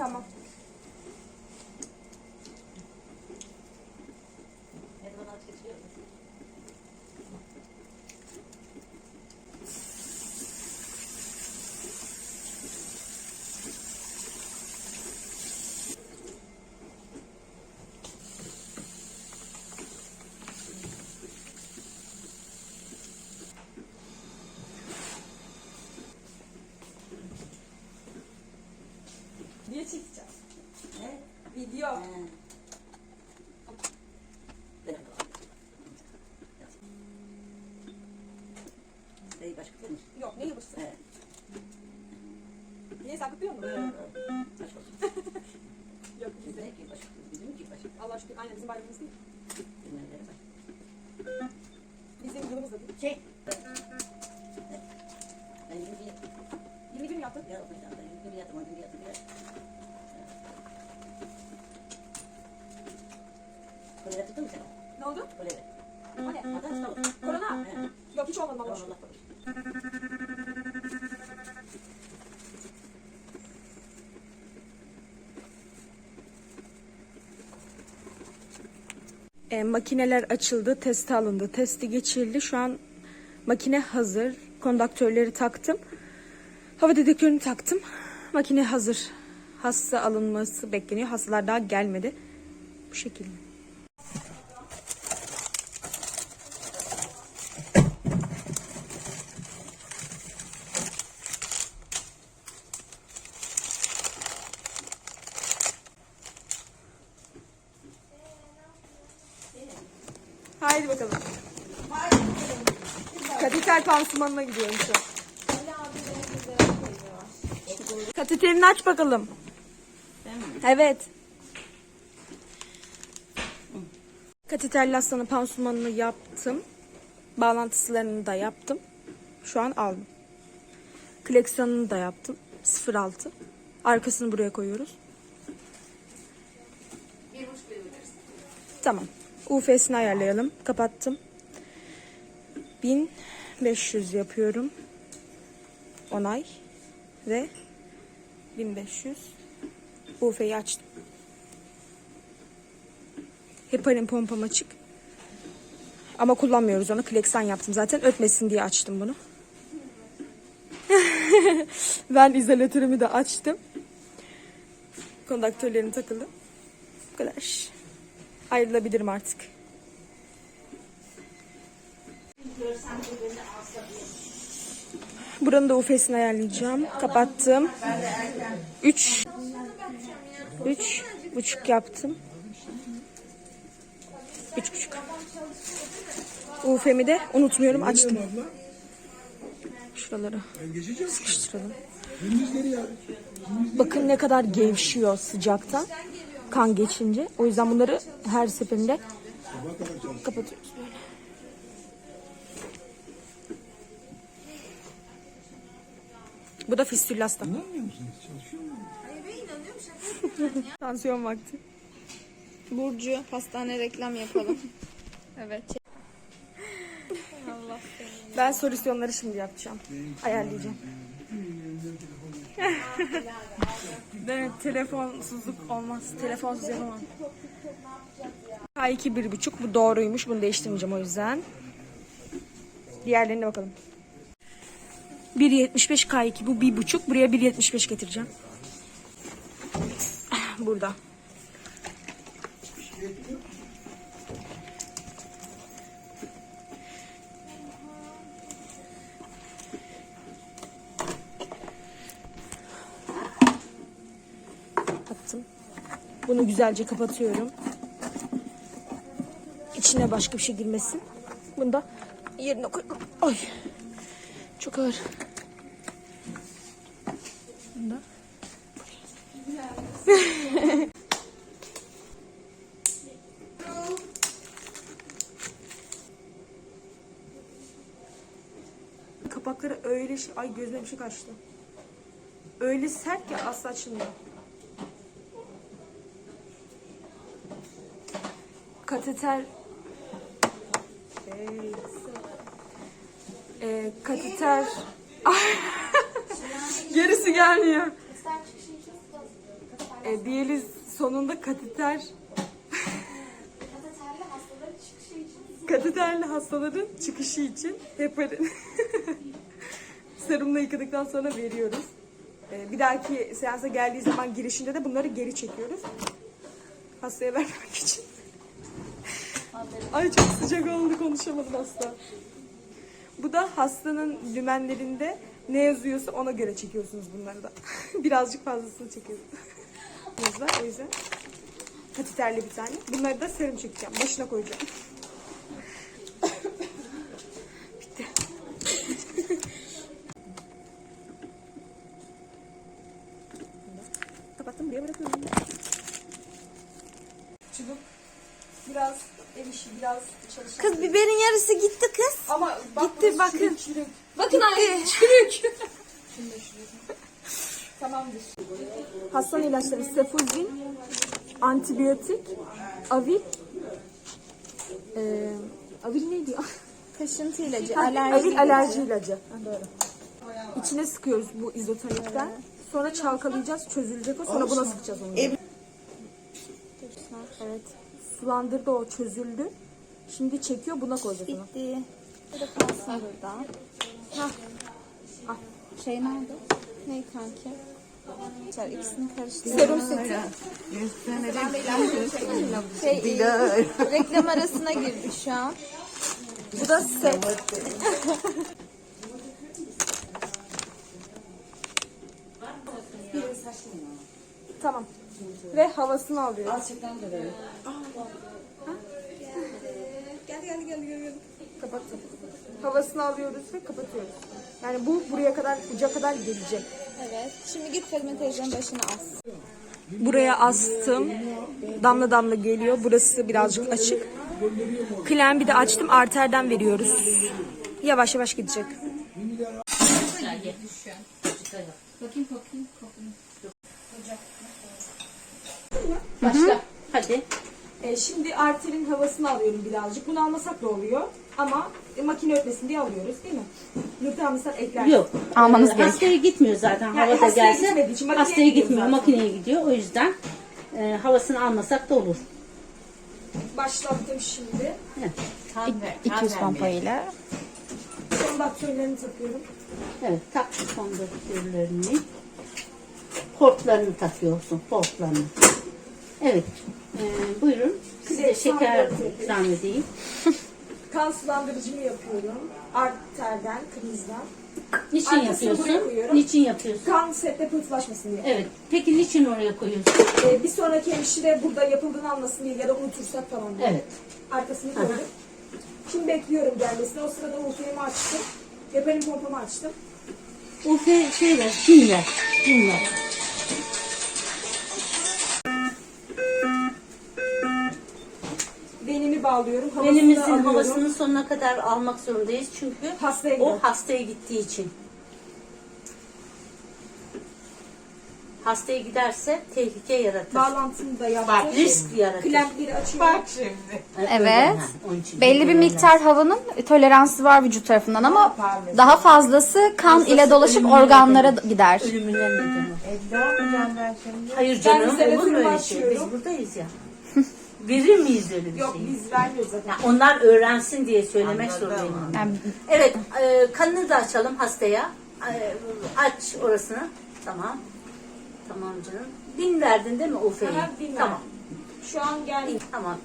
Tamam. Hiç olmadı Allah Allah aşkına. korusun. E, makineler açıldı, testi alındı, testi geçirildi. Şu an makine hazır. Kondaktörleri taktım. Hava dedektörünü taktım. Makine hazır. Hasta alınması bekleniyor. Hastalar daha gelmedi. Bu şekilde. Haydi bakalım. Kateter pansumanına gidiyorum şu an. Kateterini aç bakalım. Evet. Kateterli hastanın pansumanını yaptım. Bağlantıslarını da yaptım. Şu an aldım. Kleksanını da yaptım. 06. Arkasını buraya koyuyoruz. Tamam. UF'sini ayarlayalım. Kapattım. 1500 yapıyorum. Onay. Ve 1500. UF'yi açtım. Heparin pompam açık. Ama kullanmıyoruz onu. Kleksan yaptım zaten. Ötmesin diye açtım bunu. ben izolatörümü de açtım. Kondaktörlerim takılı. Bu kadar. Ayrılabilirim artık. Buranın da UF'sini ayarlayacağım. Kapattım. 3 3 buçuk yaptım. Üç buçuk. UF'mi de unutmuyorum açtım. Şuraları sıkıştıralım. Bakın ne kadar gevşiyor sıcaktan kan geçince. O yüzden bunları her seferinde kapatıyoruz böyle. Bu da fistül hasta. Tansiyon vakti. Burcu hastane reklam yapalım. evet. Allah seni. Ben solüsyonları şimdi yapacağım. Ayarlayacağım. evet, telefonsuzluk olmaz. Telefonsuz yapamam. K2 bir buçuk. Bu doğruymuş. Bunu değiştirmeyeceğim o yüzden. Diğerlerine bakalım. 1.75 K2. Bu bir buçuk. Buraya 1.75 getireceğim. Burada. Attım. Bunu güzelce kapatıyorum. İçine başka bir şey girmesin. Bunu da yerine koy. Ay. Çok ağır. Bunu da Kapakları öyle şey... Ay gözüme bir şey kaçtı. Öyle sert ki asla açılmıyor. Kateter... Şey... Ee, kateter... Gerisi gelmiyor. E, diyaliz sonunda kateter kateterli hastaların çıkışı için heparin serumla yıkadıktan sonra veriyoruz. E, bir dahaki seansa geldiği zaman girişinde de bunları geri çekiyoruz. Hastaya vermek için. Ay çok sıcak oldu konuşamadım hasta. Bu da hastanın dümenlerinde ne yazıyorsa ona göre çekiyorsunuz bunları da. Birazcık fazlasını çekiyorsunuz. O yüzden. Katiterli bir tane. Bunları da serum çekeceğim. Başına koyacağım. Bitti. Kapattım buraya bırakıyorum. Çubuk. Biraz ev işi, biraz çalışan. Kız biberin yarısı gitti kız. Ama bak Gitti, burası bakın. çürük çürük. Tamamdır. Hastane ilaçları sefuzin, antibiyotik, avil, eee avil neydi ya? Kaşıntı ilacı, Ha, alerji avil ilacı. alerji ilacı. Ha, doğru. İçine sıkıyoruz bu izotonikten. Sonra çalkalayacağız, çözülecek o. Sonra buna sıkacağız onu. Evet. Sulandırdı o, çözüldü. Şimdi çekiyor, buna koyacağız onu. Bitti. Bu da kalsın burada. Hah. Al. Şey nerede? Ne kanki? Çar ikisini karıştır. Serum seti. Şey, e, reklam arasına girdik şu an. Bu da set. Tamam. Ve havasını alıyoruz. Gerçekten de böyle. Gel gel gel gel gel. Kapattım. Havasını alıyoruz ve kapatıyoruz. Yani bu buraya kadar uca kadar gelecek. Evet. Şimdi git Fadime teyzenin başına as. Buraya astım. Damla damla geliyor. Burası birazcık açık. Klembi de açtım. Arterden veriyoruz. Yavaş yavaş gidecek. Bakayım bakayım. bakayım. Başla. Hadi. E, şimdi arterin havasını alıyorum birazcık. Bunu almasak da oluyor. Ama e, makine ötmesin diye alıyoruz değil mi? Nurten mesela ekler. Yok. Almanız Ee, Hastaya gitmiyor zaten. Yani Havada hastaya gelse. gitmediği için makineye Hastaya gidiyor gitmiyor. zaten. Makineye gidiyor. O yüzden e, havasını almasak da olur. Başlattım şimdi. Evet. 200 pompa ile. Kondaktörlerini takıyorum. Evet. Tak kondaktörlerini. Portlarını takıyorsun. Portlarını. Evet. Ee, buyurun. Size şeker ikram edeyim. Kan sulandırıcımı yapıyorum. Arterden, krizden. Niçin Arkasını buraya yapıyorsun? koyuyorum. Niçin yapıyorsun? Kan sette pıhtılaşmasın diye. Evet. Peki niçin oraya koyuyorsun? Ee, bir sonraki hemşire burada yapıldığını anlasın diye ya da unutursak falan diye. Evet. Arkasını koydum. Şimdi bekliyorum gelmesini. O sırada UFM'i açtım. Heparin pompamı açtım. Ufe şey ver, dinler. Dinler. Benimi bağlıyorum. Havasını Belimizin alıyorum. havasını sonuna kadar almak zorundayız çünkü Hastaya gidiyor. o hastaya gittiği için. Hastaya giderse tehlike yaratır. Bağlantımı da yaptım. Risk yaratır. Klempleri açıyorum. Yani Evet. öyle, ha, onun için Belli bir miktar havanın toleransı var vücut tarafından ama daha fazlası kan ile dolaşıp organlara gider. Ölümünden neden o. E, ne yapacağım ben şimdi? Hayır canım olur mu öyle şey? Biz buradayız ya. Verir miyiz öyle bir Yok şeyi? biz vermiyoruz zaten. Yani onlar öğrensin diye söylemek Anladım. zorundayım. Yani Evet, e, kanını da açalım hastaya. E, aç orasını. Tamam. Tamam canım. Bin verdin değil mi Ufe'yi? Aha, bin Tamam. Şu an geldi. Tamam.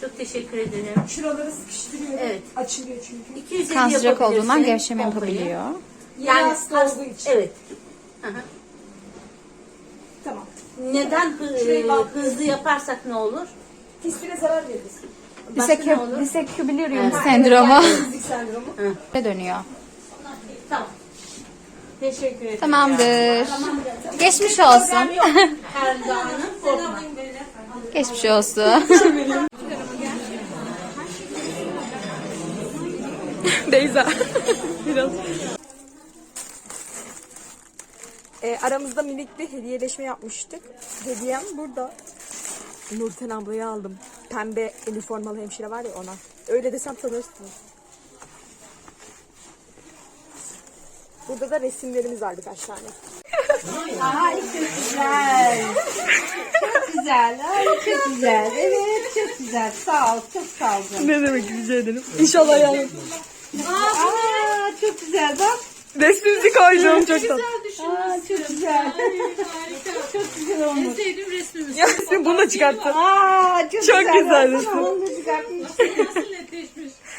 Çok teşekkür ederim. Şuraları sıkıştırıyorum. Evet. Açılıyor çünkü. 250 kan sıcak yapabilirsin olduğundan gevşeme pompayı. yapabiliyor. Yeni hasta olduğu için. Evet. Hı hı. Tamam. Neden hı- Şurayı bak. hızlı yaparsak ne olur? Fistüle zarar veririz. Ne? Disekübiliryum Ha, sendromu. fizik sendromu. dönüyor. Tamam. Teşekkür ederim. Tamamdır. Geçmiş olsun. Erdoğan'ın korkma. Geçmiş olsun. Beyza. Biraz. E, aramızda minik bir hediyeleşme yapmıştık. Hediyem burada. Nurten ablayı aldım. Pembe üniformalı hemşire var ya ona. Öyle desem tanırsınız. Burada da resimlerimiz var birkaç tane. Ay çok güzel. Çok güzel. Ay çok güzel. Evet çok güzel. Sağ ol. Çok sağ ol. canım. ne demek rica ederim. İnşallah yani. Aa çok güzel bak. Resmimizi koydum çok tatlı. Aa çok güzel. Çok güzel olmuş. Ya sen bunu da çıkarttın. Aa çok, Çok güzel. güzel resim. Onu da çıkartmış.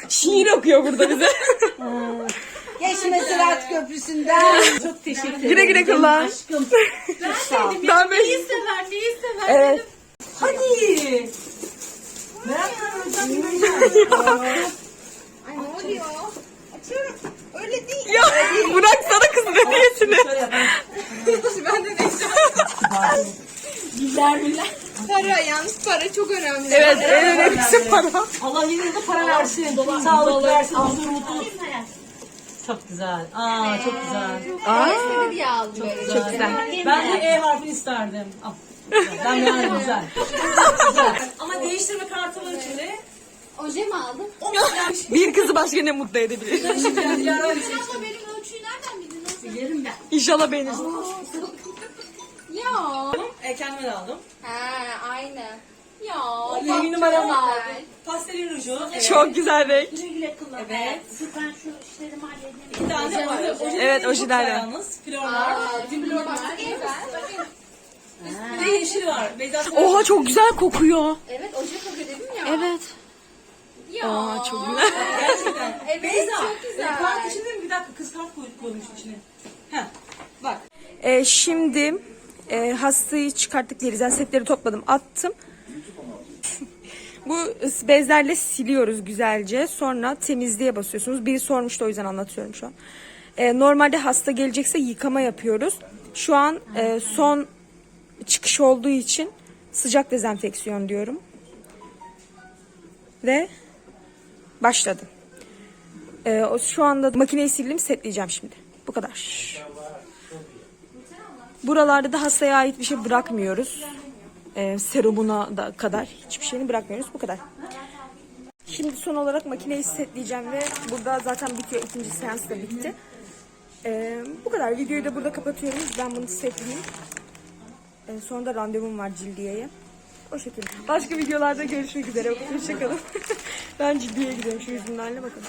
Şiir okuyor burada bize. Geçme Sırat Köprüsü'nden. Çok teşekkür ederim. güle güle kullan. Aşkım. Ben neyi sever, neyi sever? Evet. Hadi. Öyle değil. Ya kızın Para yalnız para çok önemli. Evet en önemlisi para. Allah yine de para versin. Sağlık versin. Huzur, mutluluk. Çok güzel. Aa çok güzel. Aa. diye aldım böyle. Çok güzel. Ben de E harfini isterdim. Al. Ben yani güzel. Ama değiştirme kartı var içinde. Oje mi aldın? Bir kızı başka ne mutlu edebilir? Abla benim ölçüyü nereden bildin? Nasıl? Bilirim ben. İnşallah beğenirsin. Ya. E kendime de aldım. Ha aynı. Ya. Yirmi numaramı aldım. Pastelin ruju. Evet. Çok güzel renk. Güle güle kullan. Evet. Ben şu işlerimi halledeyim. Bir tane var. Oje Evet, güzel Yalnız. Florlar. Bir de yeşil var. Beyza Oha çok güzel kokuyor. Evet oje kokuyor dedim ya. Evet. Ya. Aa çok güzel. Gerçekten. Evet Beyza. çok güzel. Kart içinde mi? Bir dakika kız kart koy, koymuş içine. Heh. Bak. Ee, şimdi e, hastayı çıkarttık yerizden setleri topladım attım. Bu bezlerle siliyoruz güzelce. Sonra temizliğe basıyorsunuz. Biri sormuştu o yüzden anlatıyorum şu an. Ee, normalde hasta gelecekse yıkama yapıyoruz. Şu an e, son çıkış olduğu için sıcak dezenfeksiyon diyorum. Ve başladı. Ee, o- şu anda makineyi sildim setleyeceğim şimdi. Bu kadar. Buralarda da hastaya ait bir şey bırakmıyoruz. Ee, serumuna da kadar hiçbir şeyini bırakmıyoruz. Bu kadar. Şimdi son olarak makineyi setleyeceğim ve burada zaten bitiyor. ikinci seans da bitti. Ee, bu kadar. Videoyu da burada kapatıyorum. Ben bunu setleyeyim. Ee, sonra da randevum var Cildiye'ye. O şekilde. Başka videolarda görüşmek üzere. Hoşçakalın. ben Cildiye'ye gidiyorum. Şu yüzümlerle bakın.